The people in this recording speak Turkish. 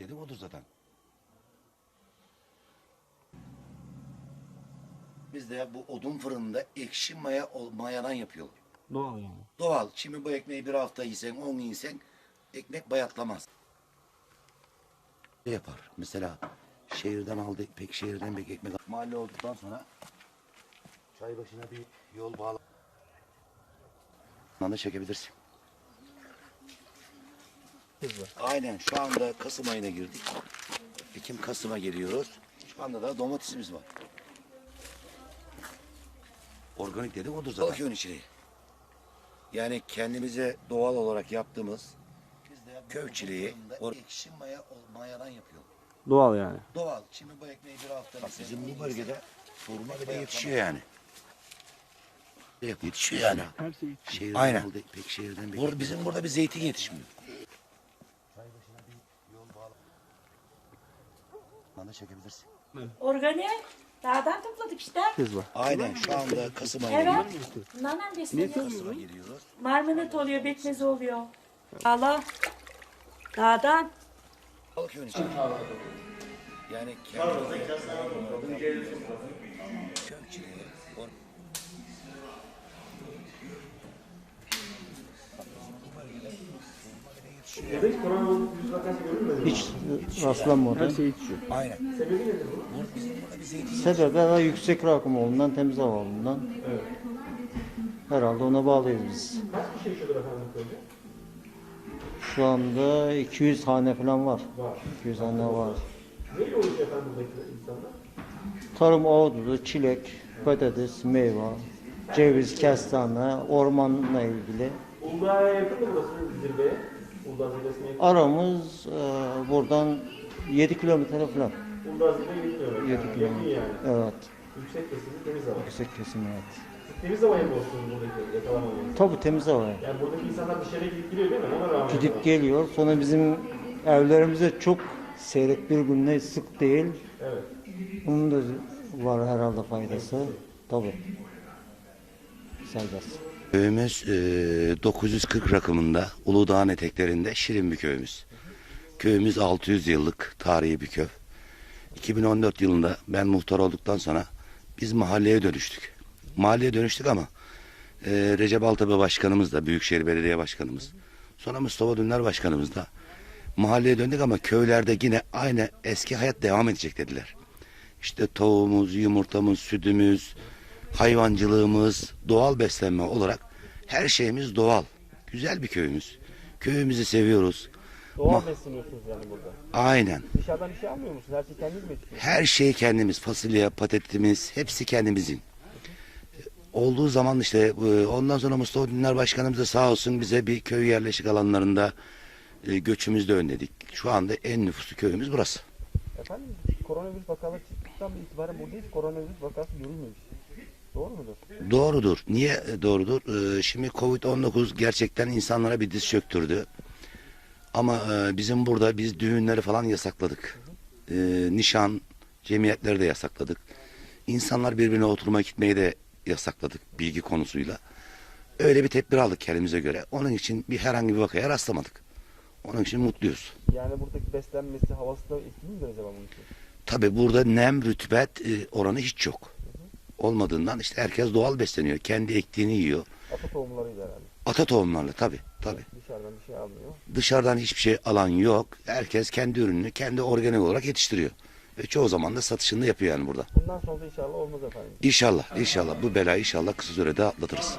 dedi odur zaten. Bizde bu odun fırınında ekşi maya mayadan yapıyorlar. Doğal yani. Doğal. Şimdi bu ekmeği bir hafta yesen, on gün yesen ekmek bayatlamaz. Ne yapar? Mesela şehirden aldı, pek şehirden pek ekmek Mahalle olduktan sonra çay başına bir yol bağla. Ondan da çekebilirsin. Hızlı. Aynen şu anda Kasım ayına girdik. Ekim Kasım'a geliyoruz. Şu anda da domatesimiz var. Organik dedik odur zaten. Bakıyorsun içine. Yani kendimize doğal olarak yaptığımız köy çileği ekşi maya mayadan yapıyor. Doğal yani. Doğal. Şimdi bu ekmeği bir hafta bizim bu bölgede hurma bile yetişiyor yani. Yetişiyor yani. Her şey Şehirden Aynen. Pek şehirden Burada, bizim burada bir zeytin yetişmiyor. Çay başına bir yol bağla. Bana çekebilirsin. Organik. Dağdan topladık işte. hızlı. Aynen şu anda Kasım ayına Evet. giriyoruz. Bunlarla Ne besleniyor. Kasım'a giriyoruz. Marmelat oluyor, bekmez oluyor. Dağla. Dağdan. Bakıyorsun içine. Yani köy çileği, or- Hiç rastlanmadı. Her şey yetişiyor. Aynen. Sebebi daha yüksek rakım olduğundan, temiz hava olduğundan. Herhalde ona bağlıyız biz. Kaç kişi yaşıyordur efendim köyde? Şu anda 200 hane falan var. Var. 200 hane var. Neyle uğraşıyor efendim buradaki insanlar? Tarım ahududu, çilek, patates, meyve, ceviz, kestane, ormanla ilgili. Uludağ'a yakın mı burası zirveye? Uludağ zirvesine yakın. Aramız e, buradan 7 kilometre falan. Uludağ zirveye gitmiyorlar. 7 yani. Yakın kilometre. yani. Evet. Yüksek kesimli temiz hava. Yüksek kesim evet. Siz temiz havaya mı olsunuz buradaki yakalamamanız? Tabii temiz hava. Yani buradaki insanlar dışarıya gidip geliyor değil mi? Ona rağmen. Gidip geliyor. Sonra bizim evlerimize çok seyrek bir günde sık değil. Evet. Bunun da var herhalde faydası. Tabii. Serbest. Köyümüz e, 940 rakımında Uludağ'ın eteklerinde şirin bir köyümüz. Köyümüz 600 yıllık tarihi bir köy. 2014 yılında ben muhtar olduktan sonra biz mahalleye dönüştük. Mahalleye dönüştük ama e, Recep Altepe Başkanımız da Büyükşehir Belediye Başkanımız sonra Mustafa Dünler Başkanımız da mahalleye döndük ama köylerde yine aynı eski hayat devam edecek dediler. İşte tavuğumuz, yumurtamız, sütümüz, hayvancılığımız, doğal beslenme olarak her şeyimiz doğal. Güzel bir köyümüz. Köyümüzü seviyoruz. Doğal besleniyorsunuz yani burada. Aynen. Dışarıdan bir şey almıyor musunuz? Her şeyi kendiniz mi yetiştiriyorsunuz? Her şey kendimiz. Fasulye, patatesimiz hepsi kendimizin. Olduğu zaman işte e, ondan sonra Mustafa Dünler Başkanımız da sağ olsun bize bir köy yerleşik alanlarında e, göçümüzü de önledik. Şu anda en nüfuslu köyümüz burası. Efendim koronavirüs vakaları çıktıktan itibaren burada hiç koronavirüs vakası görülmemiş. Doğru mudur? Doğrudur. Niye e, doğrudur? Ee, Şimdi Covid-19 gerçekten insanlara bir diz çöktürdü. Ama e, bizim burada biz düğünleri falan yasakladık. Ee, Nişan, cemiyetleri de yasakladık. İnsanlar birbirine oturma gitmeyi de yasakladık bilgi konusuyla. Öyle bir tedbir aldık kendimize göre. Onun için bir herhangi bir vakaya rastlamadık. Onun için mutluyuz. Yani buradaki beslenmesi, havası da etkili midir acaba bunun için? Tabi burada nem, rütubet e, oranı hiç yok. Olmadığından işte herkes doğal besleniyor. Kendi ektiğini yiyor. Ata tohumlarıyla herhalde. Ata tohumlarla tabi tabi. Dışarıdan bir şey almıyor. Dışarıdan hiçbir şey alan yok. Herkes kendi ürününü kendi organik olarak yetiştiriyor. Ve çoğu zaman da satışını da yapıyor yani burada. Bundan sonra da inşallah olmaz efendim. İnşallah, inşallah bu belayı inşallah kısa sürede atlatırız.